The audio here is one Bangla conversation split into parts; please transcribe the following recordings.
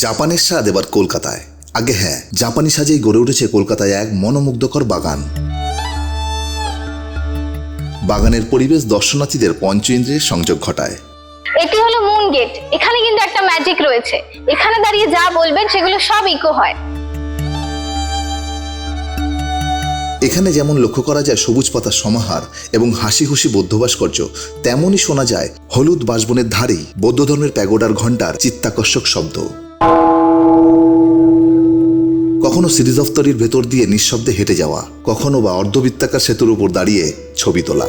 জাপানের স্বাদ এবার কলকাতায়। আগে হ্যাঁ জাপানি সাজেই গড়ে উঠেছে কলকাতায় এক মনোমুগ্ধকর বাগান। বাগানের পরিবেশ দর্শনার্থীদের পঞ্চ ইন্দ্রিয়ের সংযোগ ঘটায়। এটি হলো মুন গেট এখানে কিন্তু একটা ম্যাজিক রয়েছে। এখানে দাঁড়িয়ে যা বলবেন সেগুলো সব ইকো হয়। এখানে যেমন লক্ষ্য করা যায় সবুজ পাতার সমাহার এবং হাসি খুশি বৌদ্ধ ভাস্কর্য তেমনই শোনা যায় হলুদ বাসবনের ধারেই বৌদ্ধ ধর্মের প্যাগোডার ঘণ্টার চিত্তাকর্ষক শব্দ। কখনো সিরিজ দফতরির ভেতর দিয়ে নিঃশব্দে হেঁটে যাওয়া, কখনো বা অর্ধবৃত্তাকার সেতুর উপর দাঁড়িয়ে ছবি তোলা।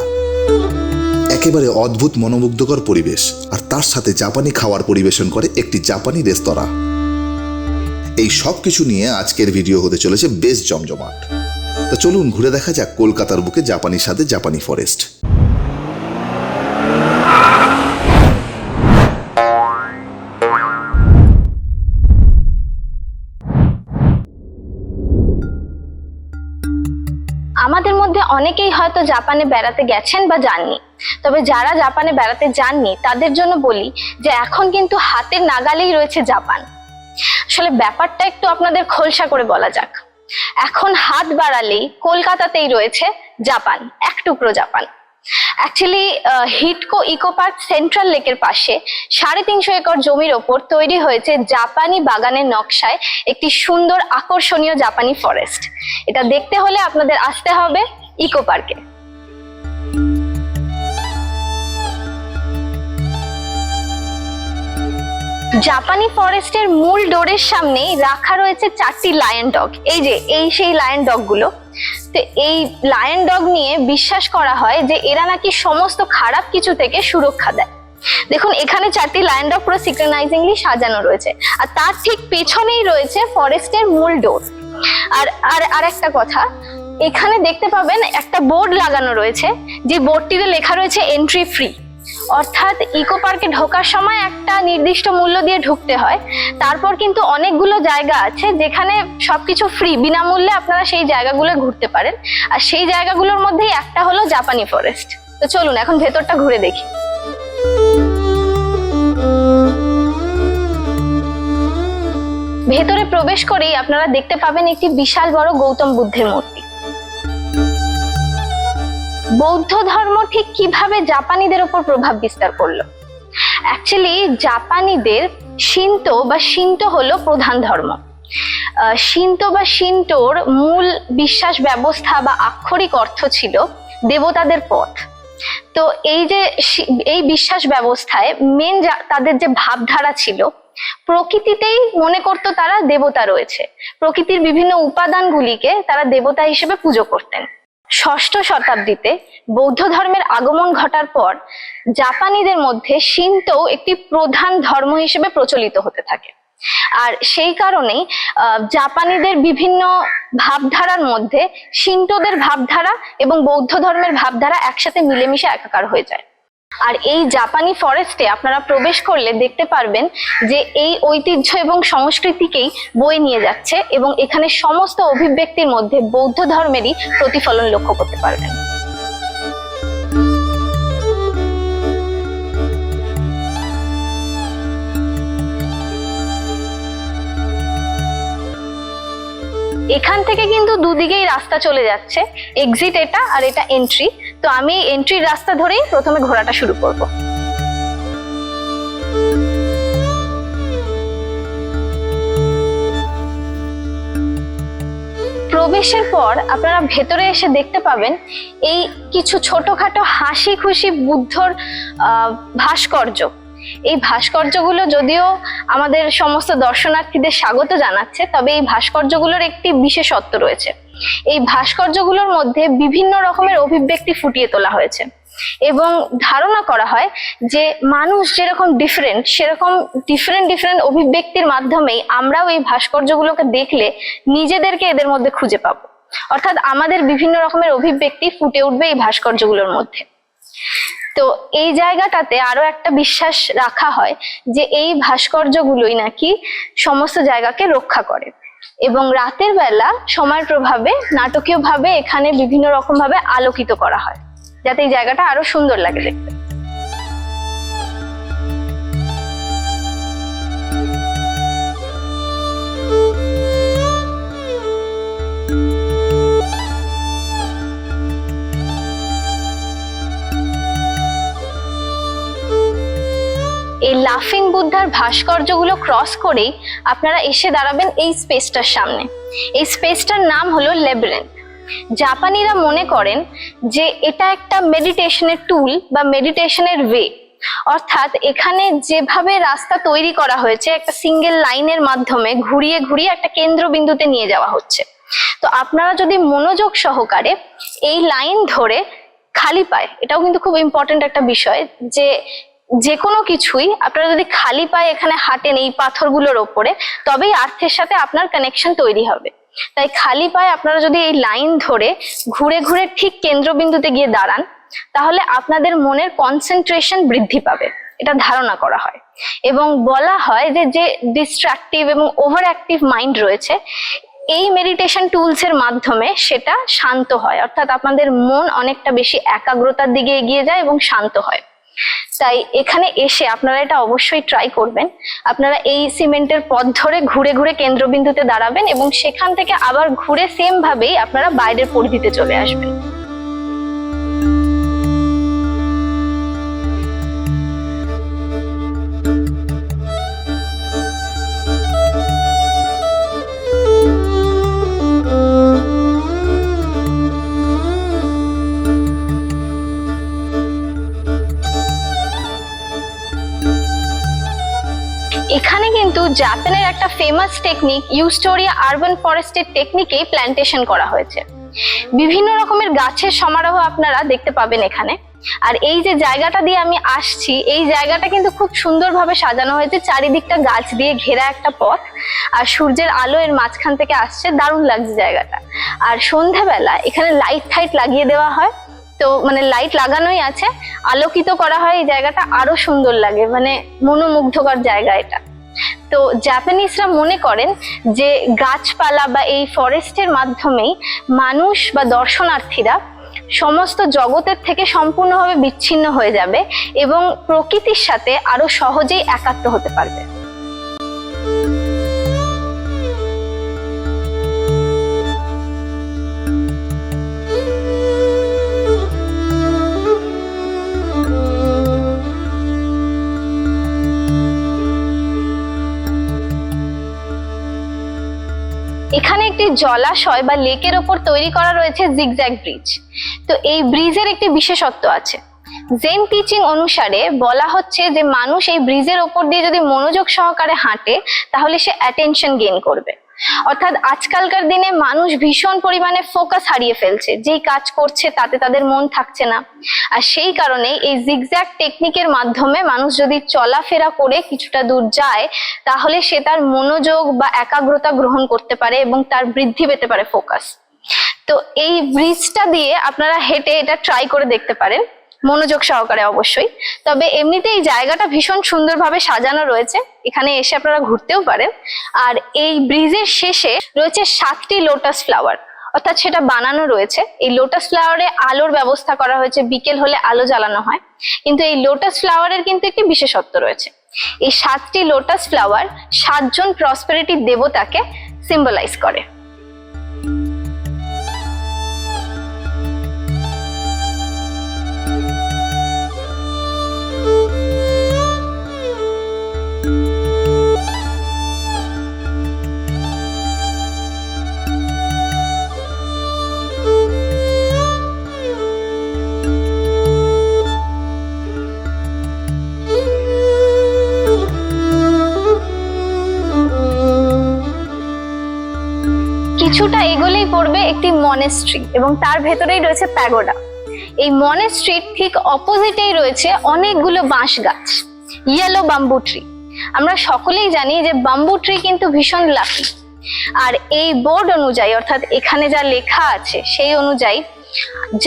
একেবারে অদ্ভুত মনোমুগ্ধকর পরিবেশ, আর তার সাথে জাপানি খাওয়ার পরিবেশন করে একটি জাপানি রেস্তোরাঁ। এই সব কিছু নিয়ে আজকের ভিডিও হতে চলেছে বেশ জমজমাট। তা চলুন ঘুরে দেখা যাক কলকাতার বুকে জাপানি সাথে জাপানি ফরেস্ট অনেকেই হয়তো জাপানে বেড়াতে গেছেন বা যাননি। তবে যারা জাপানে বেড়াতে যাননি, তাদের জন্য বলি যে এখন কিন্তু হাতের নাগালেই রয়েছে জাপান। আসলে ব্যাপারটা একটু আপনাদের খোলসা করে বলা যাক। এখন হাত বাড়ালেই কলকাতাতেই রয়েছে জাপান, এক টুকরো Japan. Actually Hidco eco park central লেকের পাশে সাড়ে তিনশো একর জমির ওপর তৈরি হয়েছে জাপানি বাগানের নকশায় একটি সুন্দর আকর্ষণীয় জাপানি ফরেস্ট। এটা দেখতে হলে আপনাদের আসতে হবে। ইকো পার্কে। জাপানি ফরেস্টের মূল ডোরের সামনেই রাখা রয়েছে চারটি লায়ন ডগ। এই যে, এই সেই লায়ন ডগগুলো তো এই লায়ন ডগ নিয়ে বিশ্বাস করা হয় যে এরা নাকি সমস্ত খারাপ কিছু থেকে সুরক্ষা দেয়। দেখুন, এখানে চারটি লায়ন ডগ পুরো সিক্রেনাইজিংলি সাজানো রয়েছে। আর তার ঠিক পেছনেই রয়েছে ফরেস্টের মূল ডোর। আর আর আর একটা কথা এখানে দেখতে পাবেন একটা বোর্ড লাগানো রয়েছে, যে বোর্ডটিতে লেখা রয়েছে এন্ট্রি ফ্রি অর্থাৎ ইকো পার্কে ঢোকার সময় একটা নির্দিষ্ট মূল্য দিয়ে ঢুকতে হয়। তারপর কিন্তু অনেকগুলো জায়গা আছে যেখানে সবকিছু ফ্রি বিনামূল্যে আপনারা সেই জায়গাগুলো ঘুরতে পারেন। আর সেই জায়গাগুলোর মধ্যেই একটা হলো জাপানি ফরেস্ট তো চলুন, এখন ভেতরটা ঘুরে দেখি। ভেতরে প্রবেশ করেই আপনারা দেখতে পাবেন একটি বিশাল বড় গৌতম বুদ্ধের মূর্তি। বৌদ্ধ ধর্ম ঠিক কীভাবে জাপানিদের উপর প্রভাব বিস্তার করল? অ্যাকচুয়ালি জাপানিদের শিন্তো বা শিন্তো হলো প্রধান ধর্ম। শিন্তো বা শিন্টোর মূল বিশ্বাস ব্যবস্থা বা আক্ষরিক অর্থ ছিল দেবতাদের পথ। তো এই যে এই বিশ্বাস ব্যবস্থায় মেন তাদের যে ভাবধারা ছিল, প্রকৃতিতেই মনে করতো তারা দেবতা রয়েছে। প্রকৃতির বিভিন্ন উপাদানগুলিকে তারা দেবতা হিসেবে পুজো করতেন। ষষ্ঠ শতাব্দীতে বৌদ্ধ ধর্মের আগমন ঘটার পর জাপানিদের মধ্যে শিন্তো একটি প্রধান ধর্ম হিসেবে প্রচলিত হতে থাকে। আর সেই কারণেই জাপানিদের বিভিন্ন ভাবধারার মধ্যে শিন্টোদের ভাবধারা এবং বৌদ্ধ ধর্মের ভাবধারা একসাথে মিলেমিশে একাকার হয়ে যায়। আর এই জাপানি ফরেস্টে আপনারা প্রবেশ করলে দেখতে পারবেন যে এই ঐতিহ্য এবং সংস্কৃতিকেই বয়ে নিয়ে যাচ্ছে এবং এখানে সমস্ত অভিব্যক্তির মধ্যে বৌদ্ধ ধর্মেরই প্রতিফলন লক্ষ্য করতে পারবেন। এখান থেকে কিন্তু দুদিকেই রাস্তা চলে যাচ্ছে। এক্সিট এটা আর এটা এন্ট্রি তো আমি এন্ট্রির রাস্তা ধরেই প্রথমে ঘোরাটা শুরু করব। প্রবেশের পর আপনারা ভেতরে এসে দেখতে পাবেন এই কিছু ছোটখাটো হাসি খুশি বুদ্ধর ভাস্কর্য। এই ভাস্কর্যগুলো যদিও আমাদের সমস্ত দর্শনার্থীদের স্বাগত জানাচ্ছে, তবে এই ভাস্কর্যগুলোর একটি বিশেষত্ব রয়েছে। এই ভাস্কর্যগুলোর মধ্যে বিভিন্ন রকমের অভিব্যক্তি ফুটিয়ে তোলা হয়েছে। এবং ধারণা করা হয় যে মানুষ যেরকম ডিফারেন্ট সেরকম ডিফারেন্ট ডিফারেন্ট অভিব্যক্তির মাধ্যমেই আমরাও এই ভাস্কর্যগুলোকে দেখলে নিজেদেরকে এদের মধ্যে খুঁজে পাবো। অর্থাৎ আমাদের বিভিন্ন রকমের অভিব্যক্তি ফুটে উঠবে এই ভাস্কর্যগুলোর মধ্যে। তো এই জায়গাটাতে আরও একটা বিশ্বাস রাখা হয় যে এই ভাস্কর্যগুলোই নাকি সমস্ত জায়গাকে রক্ষা করে। এবং রাতের বেলা সময়ের প্রভাবে, নাটকীয়ভাবে এখানে বিভিন্ন রকম ভাবে আলোকিত করা হয়, যাতে এই জায়গাটা আরও সুন্দর লাগে দেখতে। লাফিং বুদ্ধার ভাস্কর্যগুলো ক্রস করেই আপনারা এসে দাঁড়াবেন এই স্পেসটার সামনে। এই স্পেসটার নাম হলো লেবরেন্থ জাপানিরা মনে করেন যে এটা একটা মেডিটেশনের টুল বা মেডিটেশনের ওয়ে অর্থাৎ এখানে যেভাবে রাস্তা তৈরি করা হয়েছে, একটা সিঙ্গেল লাইনের মাধ্যমে ঘুরিয়ে ঘুরিয়ে একটা কেন্দ্রবিন্দুতে নিয়ে যাওয়া হচ্ছে। তো আপনারা যদি মনোযোগ সহকারে এই লাইন ধরে খালি পায়, এটাও কিন্তু খুব ইম্পর্টেন্ট একটা বিষয়, যে যে কোনো কিছুই আপনারা যদি খালি পায়ে এখানে হাঁটেন এই পাথরগুলোর ওপরে, তবেই আর্থের সাথে আপনার কানেকশন তৈরি হবে। তাই খালি পায়ে আপনারা যদি এই লাইন ধরে ঘুরে ঘুরে ঠিক কেন্দ্রবিন্দুতে গিয়ে দাঁড়ান, তাহলে আপনাদের মনের কনসেন্ট্রেশন বৃদ্ধি পাবে। এটা ধারণা করা হয়। এবং বলা হয় যে যে ডিস্ট্রাকটিভ এবং ওভার অ্যাক্টিভ মাইন্ড রয়েছে, এই মেডিটেশন টুলস এর মাধ্যমে সেটা শান্ত হয়। অর্থাৎ আপনাদের মন অনেকটা বেশি একাগ্রতার দিকে এগিয়ে যায় এবং শান্ত হয়। তাই এখানে এসে আপনারা এটা অবশ্যই ট্রাই করবেন। আপনারা এই সিমেন্টের পথ ধরে ঘুরে ঘুরে কেন্দ্রবিন্দুতে দাঁড়াবেন এবং সেখান থেকে আবার ঘুরে সেম ভাবেই আপনারা বাইরের পরিধিতে চলে আসবেন। জাপানের একটা ফেমাস টেকনিক ইউস্টোরিয়া আরবান ফরেস্টের টেকনিকেই প্ল্যান্টেশন করা হয়েছে। বিভিন্ন রকমের গাছের সমারোহ আপনারা দেখতে পাবেন এখানে। আর এই যে জায়গাটা দিয়ে আমি আসছি, এই জায়গাটা কিন্তু খুব সুন্দরভাবে সাজানো হয়েছে। চারিদিকটা গাছ দিয়ে ঘেরা একটা পথ। আর সূর্যের আলো এর মাঝখান থেকে আসছে, দারুণ লাগছে জায়গাটা। আর সন্ধেবেলা এখানে লাইট ফাইট লাগিয়ে দেওয়া হয়। তো মানে লাইট লাগানোই আছে। আলোকিত করা হয় এই জায়গাটা, আরও সুন্দর লাগে। মানে মনোমুগ্ধকর জায়গা এটা। তো জাপানিজরা মনে করেন যে গাছপালা বা এই ফরেস্টের মাধ্যমেই মানুষ বা দর্শনার্থীরা সমস্ত জগতের থেকে সম্পূর্ণভাবে বিচ্ছিন্ন হয়ে যাবে এবং প্রকৃতির সাথে আরও সহজেই একাত্ম হতে পারবে। একটি জলাশয় বা লেকের ওপর তৈরি করা রয়েছে জিগজ্যাগ ব্রিজ তো এই ব্রিজের একটি বিশেষত্ব আছে। জেন টিচিং অনুসারে বলা হচ্ছে যে মানুষ এই ব্রিজের ওপর দিয়ে যদি মনোযোগ সহকারে হাঁটে, তাহলে সে অ্যাটেনশন গেইন করবে। অর্থাৎ আজকালকার দিনে মানুষ ভীষণ পরিমাণে ফোকাস হারিয়ে ফেলছে। যেই কাজ করছে তাতে তাদের মন থাকছে না। আর সেই কারণে এই জিগজ্যাগ টেকনিকের মাধ্যমে মানুষ যদি চলাফেরা করে কিছুটা দূর যায়, তাহলে সে তার মনোযোগ বা একাগ্রতা গ্রহণ করতে পারে এবং তার বৃদ্ধি পেতে পারে ফোকাস তো এই ব্রিজটা দিয়ে আপনারা হেঁটে এটা ট্রাই করে দেখতে পারেন। মনোযোগ সহকারে অবশ্যই। তবে এমনিতে এই জায়গাটা ভীষণ সুন্দরভাবে সাজানো রয়েছে। এখানে এসে আপনারা ঘুরতেও পারেন। আর এই ব্রিজের শেষে রয়েছে সাতটি লোটাস ফ্লাওয়ার অর্থাৎ সেটা বানানো রয়েছে। এই লোটাস ফ্লাওয়ারে আলোর ব্যবস্থা করা হয়েছে। বিকেল হলে আলো জ্বালানো হয়। কিন্তু এই লোটাস ফ্লাওয়ারের কিন্তু একটি বিশেষত্ব রয়েছে। এই সাতটি লোটাস ফ্লাওয়ার সাতজন প্রসপেরিটির দেবতাকে সিম্বলাইজ করে। কিছুটা এগোলেই পড়বে একটি মনেস্ট্রি এবং তার ভেতরেই রয়েছে প্যাগোডা এই মনেস্ট্রির ঠিক অপোজিটেই রয়েছে অনেকগুলো বাঁশ গাছ ইয়েলো বাম্বু ট্রি আমরা সকলেই জানি যে বাম্বু ট্রি কিন্তু ভীষণ লাকি আর এই বোর্ড অনুযায়ী, অর্থাৎ এখানে যা লেখা আছে, সেই অনুযায়ী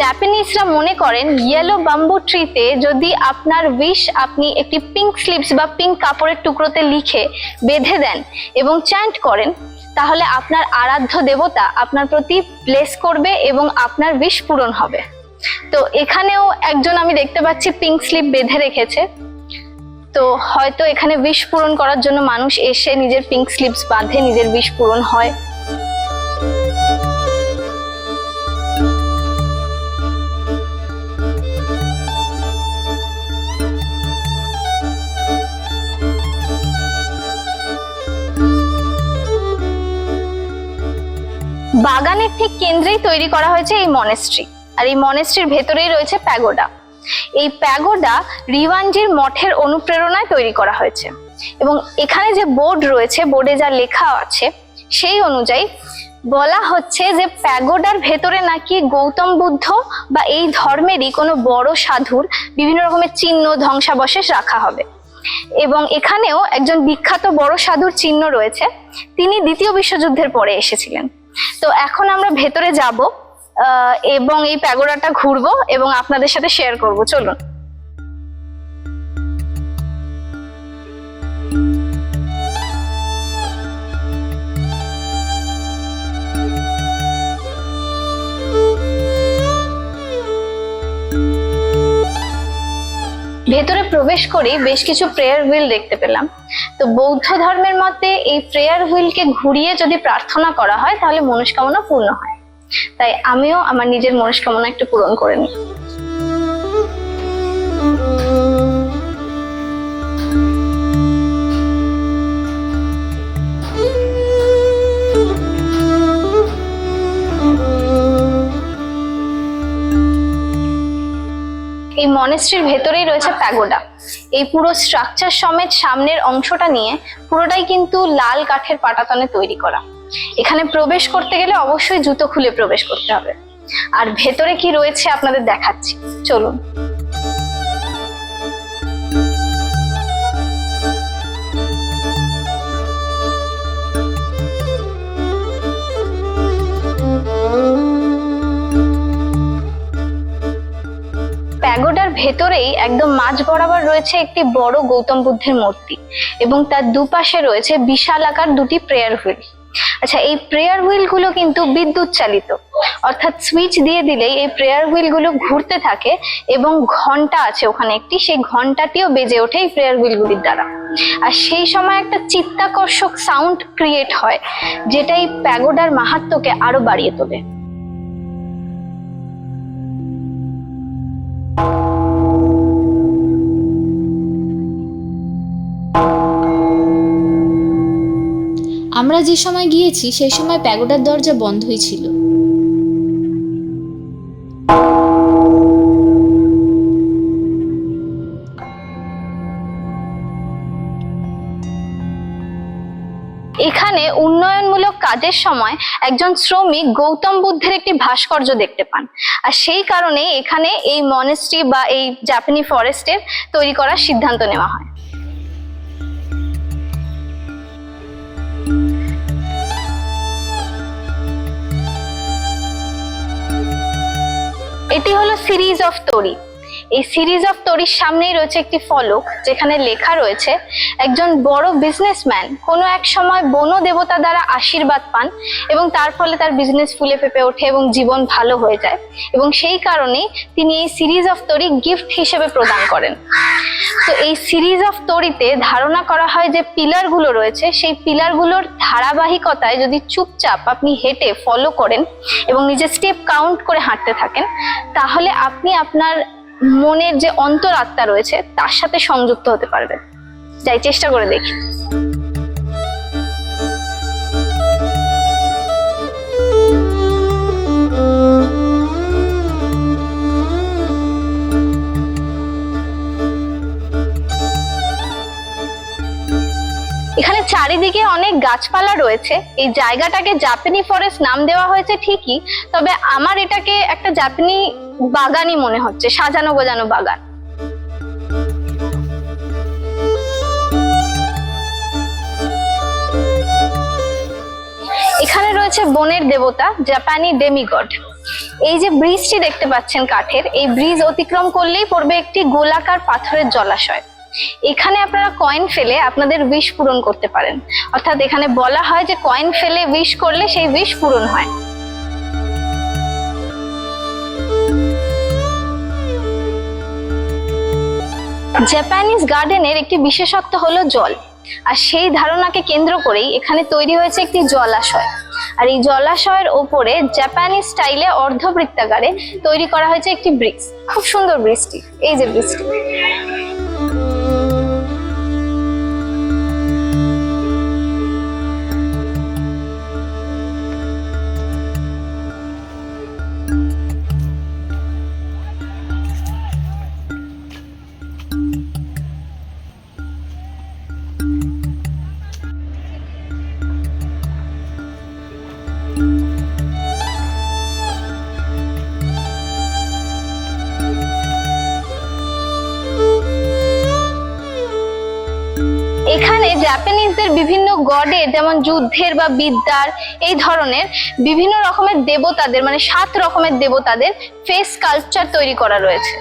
জাপানিজরা মনে করেন ইয়েলো বাম্বু ট্রিতে যদি আপনার উইশ আপনি একটি পিঙ্ক স্লিপস বা পিঙ্ক কাপড়ের টুকরোতে লিখে বেঁধে দেন এবং চ্যান্ট করেন তাহলে আপনার আরাধ্য দেবতা আপনার প্রতি প্লেস করবে এবং আপনার বিষ পূরণ হবে। তো এখানেও একজন আমি দেখতে পাচ্ছি পিঙ্ক স্লিপ বেঁধে রেখেছে। তো হয়তো এখানে বিষ পূরণ করার জন্য মানুষ এসে নিজের পিঙ্ক স্লিপস বাঁধে, নিজের বিষ পূরণ হয়। বাগানের ঠিক কেন্দ্রেই তৈরি করা হয়েছে এই মনেস্ট্রি আর এই মনেস্ট্রির ভেতরেই রয়েছে প্যাগোডা। এই প্যাগোডা রিওয়ানজির মঠের অনুপ্রেরণায় তৈরি করা হয়েছে। এবং এখানে যে বোর্ড রয়েছে, বোর্ডে যা লেখা আছে, সেই অনুযায়ী বলা হচ্ছে যে প্যাগোডার ভেতরে নাকি গৌতম বুদ্ধ বা এই ধর্মেরই কোনো বড় সাধুর বিভিন্ন রকমের চিহ্ন, ধ্বংসাবশেষ রাখা হবে। এবং এখানেও একজন বিখ্যাত বড় সাধুর চিহ্ন রয়েছে। তিনি দ্বিতীয় বিশ্বযুদ্ধের পরে এসেছিলেন। তো এখন আমরা ভেতরে যাব এবং এই প্যাগোডাটা ঘুরবো এবং আপনাদের সাথে শেয়ার করব। চলুন। ভেতরে প্রবেশ করে বেশ কিছু প্রেয়ার হুইল দেখতে পেলাম। তো বৌদ্ধ ধর্মের মতে এই প্রেয়ার হুইলকে ঘুরিয়ে যদি প্রার্থনা করা হয়, তাহলে মনস্কামনা পূর্ণ হয়। তাই আমিও আমার নিজের মনস্কামনা একটু পূরণ করে নিই। মনেস্ট্রির ভেতরেই রয়েছে প্যাগোডা। এই পুরো স্ট্রাকচার সমেত সামনের অংশটা নিয়ে পুরোটাই কিন্তু লাল কাঠের পাটাতনে তৈরি করা। এখানে প্রবেশ করতে গেলে অবশ্যই জুতো খুলে প্রবেশ করতে হবে। আর ভেতরে কি রয়েছে আপনাদের দেখাচ্ছি। চলুন। ভেতরেই একদম মাঝ বরাবর রয়েছে একটি বড় গৌতম বুদ্ধের মূর্তি এবং তার দুপাশে রয়েছে বিশাল আকার দুটি প্রেয়ার হুইল আচ্ছা এই প্রেয়ার হুইলগুলো কিন্তু বিদ্যুৎ চালিত। অর্থাৎ সুইচ দিয়ে দিলেই এই প্রেয়ার হুইলগুলো ঘুরতে থাকে এবং ঘণ্টা আছে ওখানে একটি, সেই ঘন্টাটিও বেজে ওঠে এই প্রেয়ার হুইল গুলির দ্বারা। আর সেই সময় একটা চিত্তাকর্ষক সাউন্ড ক্রিয়েট হয়, যেটা এই প্যাগোডার মাহাত্ম্যকে আরও বাড়িয়ে তোলে। আমরা যে সময় গিয়েছি, সেই সময় প্যাগোডার দরজা বন্ধই ছিল। এখানে উন্নয়নমূলক কাজের সময় একজন শ্রমিক গৌতম বুদ্ধের একটি ভাস্কর্য দেখতে পান। আর সেই কারণে এখানে এই মনেস্ট্রি বা এই জাপানি ফরেস্টের তৈরি করার সিদ্ধান্ত নেওয়া হয়। এটি হলো সিরিজ অফ তরি এই সিরিজ অফ তরির সামনেই রয়েছে একটি ফলক, যেখানে লেখা রয়েছে, একজন বড় বিজনেসম্যান কোনো এক সময় বন দেবতা দ্বারা আশীর্বাদ পান এবং তার ফলে তার বিজনেস ফুলে ফেপে ওঠে এবং জীবন ভালো হয়ে যায়। এবং সেই কারণে তিনি এই সিরিজ অফ তরি গিফট হিসেবে প্রদান করেন। তো এই সিরিজ অফ তরিতে ধারণা করা হয় যে পিলারগুলো রয়েছে, সেই পিলারগুলোর ধারাবাহিকতায় যদি চুপচাপ আপনি হেঁটে ফলো করেন এবং নিজের স্টেপ কাউন্ট করে হাঁটতে থাকেন, তাহলে আপনি আপনার মনের যে অন্তরাত্মা রয়েছে, তার সাথে সংযুক্ত হতে পারবেন। যাই, চেষ্টা করে দেখি। এখানে চারিদিকে অনেক গাছপালা রয়েছে। এই জায়গাটাকে জাপানি ফরেস্ট নাম দেওয়া হয়েছে ঠিকই, তবে আমার এটাকে একটা জাপানি বাগানই মনে হচ্ছে, সাজানো গোজানো বাগান। এখানে রয়েছে বনের দেবতা, জাপানি ডেমিগড এই যে ব্রিজটি দেখতে পাচ্ছেন কাঠের, এই ব্রিজ অতিক্রম করলেই পড়বে একটি গোলাকার পাথরের জলাশয়। এখানে আপনারা কয়েন ফেলে আপনাদের উইশ পূরণ করতে পারেন। অর্থাৎ এখানে বলা হয় যে কয়েন ফেলে উইশ করলে সেই উইশ পূরণ হয়। জাপানিজ গার্ডেনের একটি বিশেষত্ব হলো জল। আর সেই ধারণাকে কেন্দ্র করেই এখানে তৈরি হয়েছে একটি জলাশয়। আর এই জলাশয়ের ওপরে জাপানি স্টাইলে অর্ধবৃত্তাকারে তৈরি করা হয়েছে একটি ব্রিজ খুব সুন্দর ব্রিজটি। এই যে ব্রিজটি। জাপানিজদের বিভিন্ন গডের যেমন যুদ্ধের বা বিদ্যার, এই ধরনের বিভিন্ন রকমের দেবতাদের মানে সাত রকমের দেবতাদের ফেস কালচার তৈরি করা রয়েছে।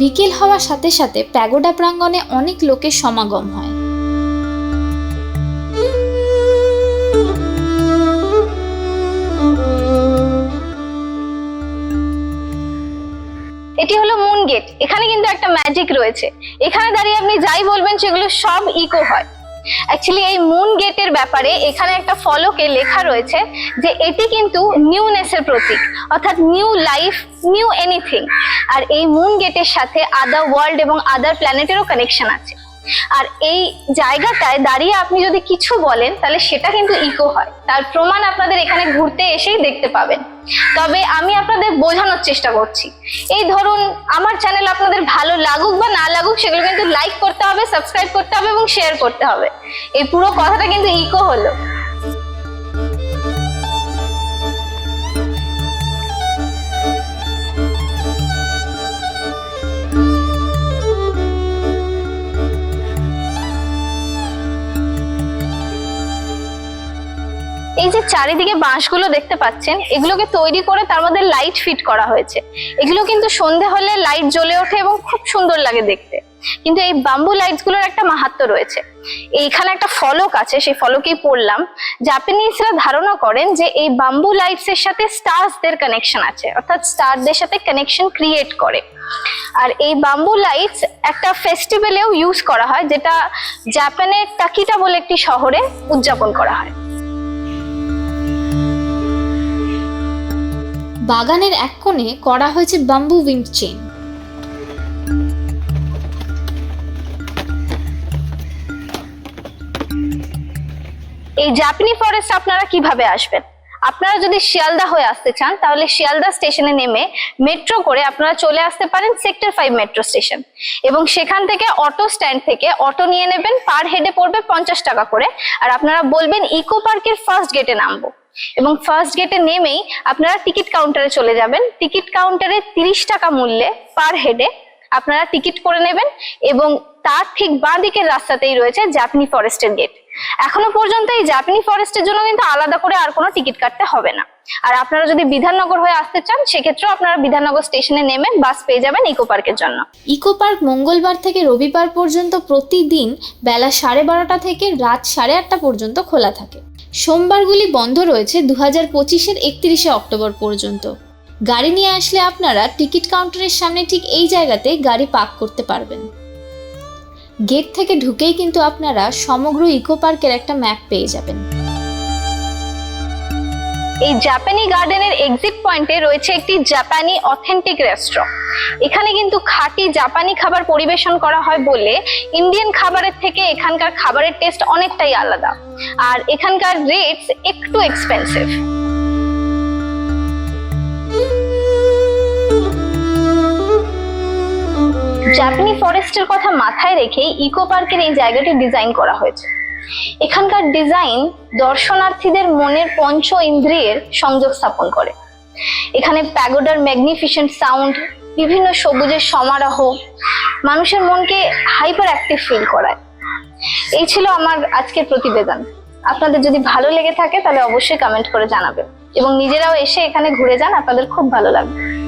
বিকেল হওয়ার সাথে সাথে প্যাগোডা প্রাঙ্গণে অনেক লোকের সমাগম হয়। এটি হলো মুন গেট এখানে কিন্তু একটা ম্যাজিক রয়েছে। এখানে দাঁড়িয়ে আপনি যাই বলবেন, সেগুলো সব ইকো হয়। অ্যাকচুয়ালি এই মুন গেটের ব্যাপারে এখানে একটা ফলকে লেখা রয়েছে যে এটি কিন্তু নিউনেসের প্রতীক, অর্থাৎ নিউ লাইফ নিউ এনিথিং আর এই মুন গেটের সাথে আদার ওয়ার্ল্ড এবং আদার প্ল্যানেটেরও কানেকশন আছে। আর এই জায়গাটায় দাঁড়িয়ে আপনি যদি কিছু বলেন, তাহলে সেটা কিন্তু ইকো হয়। তার প্রমাণ আপনাদের এখানে ঘুরতে এসেই দেখতে পাবেন। তবে আমি আপনাদের বোঝানোর চেষ্টা করছি। এই ধরুন, আমার চ্যানেল আপনাদের ভালো লাগুক বা না লাগুক, সেগুলো কিন্তু লাইক করতে হবে সাবস্ক্রাইব করতে হবে এবং শেয়ার করতে হবে। এই পুরো কথাটা কিন্তু ইকো হলো। যে চারিদিকে বাঁশগুলো দেখতে পাচ্ছেন, এগুলোকে তৈরি করে তার মধ্যে লাইট ফিট করা হয়েছে। এগুলো কিন্তু সন্ধে হলে লাইট জ্বলে ওঠে এবং খুব সুন্দর লাগে দেখতে। কিন্তু এই বাম্বু লাইটসগুলোর একটা মাহাত্ম্য রয়েছে। এইখানে একটা ফলক আছে, সেই ফলকেই পড়লাম। জাপানিজরা ধারণা করেন যে এই বাম্বু লাইটস এর সাথে স্টারসদের কানেকশন আছে, অর্থাৎ স্টারদের সাথে কানেকশন ক্রিয়েট করে। আর এই বাম্বু লাইটস একটা ফেস্টিভ্যালেও ইউজ করা হয়, যেটা জাপানের টাকিটা বলে একটি শহরে উদযাপন করা হয়। বাগানের এক কোণে করা হয়েছে বাম্বু উইন্ড চেন এই জাপানি ফরেস্ট আপনারা কীভাবে আসবেন? আপনারা যদি শিয়ালদা হয়ে আসতে চান, তাহলে শিয়ালদা স্টেশনে নেমে মেট্রো করে আপনারা চলে আসতে পারেন সেক্টর ফাইভ মেট্রো স্টেশন এবং সেখান থেকে অটো স্ট্যান্ড থেকে অটো নিয়ে নেবেন পার হেডে পড়বে পঞ্চাশ টাকা করে। আর আপনারা বলবেন ইকো পার্কের ফার্স্ট গেটে নামবো। এবং ফার্স্ট গেটে নেমেই আপনারা টিকিট কাউন্টারে চলে যাবেন। টিকিট কাউন্টারে তিরিশ টাকা মূল্যে পার হেডে আপনারা টিকিট করে নেবেন। এবং তার ঠিক বাঁ দিকের রাস্তাতেই রয়েছে জাপানি ফরেস্টের গেট এখনও পর্যন্ত এই জাপানি ফরেস্টের জন্য কিন্তু আলাদা করে আর কোনো টিকিট কাটতে হবে না। আর আপনারা যদি বিধাননগর হয়ে আসতে চান, সেক্ষেত্রেও আপনারা বিধাননগর স্টেশনে নেমে বাস পেয়ে যাবেন ইকো পার্কের জন্য। ইকো পার্ক মঙ্গলবার থেকে রবিবার পর্যন্ত প্রতিদিন বেলা সাড়ে বারোটা থেকে রাত সাড়ে আটটা পর্যন্ত খোলা থাকে। সোমবারগুলি বন্ধ রয়েছে দু হাজার পঁচিশের একত্রিশে অক্টোবর পর্যন্ত। গাড়ি নিয়ে আসলে আপনারা টিকিট কাউন্টারের সামনে ঠিক এই জায়গাতে গাড়ি পার্ক করতে পারবেন। গেট থেকে ঢুকেই কিন্তু আপনারা সমগ্র ইকো পার্কের একটা ম্যাপ পেয়ে যাবেন। এই জাপানি গার্ডেনের এক্সিট পয়েন্টে রয়েছে একটি জাপানি অথেন্টিক রেস্টুরেন্ট এখানে কিন্তু খাঁটি জাপানি খাবার পরিবেশন করা হয় বলে ইন্ডিয়ান খাবারের থেকে এখানকার খাবারের টেস্ট অনেকটাই আলাদা। আর এখানকার রেটস একটু এক্সপেন্সিভ জাপানি ফরেস্টের কথা মাথায় রেখে ইকো পার্কের এই জায়গাটি ডিজাইন করা হয়েছে। এখানকার ডিজাইন দর্শনার্থীদের মনের পঞ্চ ইন্দ্রিয়ের সংযোগ স্থাপন করে। এখানে প্যাগোডার ম্যাগনিফিসেন্ট সাউন্ড, বিভিন্ন সবুজের সমারোহ, মানুষের মনকে হাইপার অ্যাক্টিভ ফিল করায়। এই ছিল আমার আজকের প্রতিবেদন। আপনাদের যদি ভালো লেগে থাকে তাহলে অবশ্যই কমেন্ট করে জানাবেন। এবং নিজেরাও এসে এখানে ঘুরে যান, আপনাদের খুব ভালো লাগবে।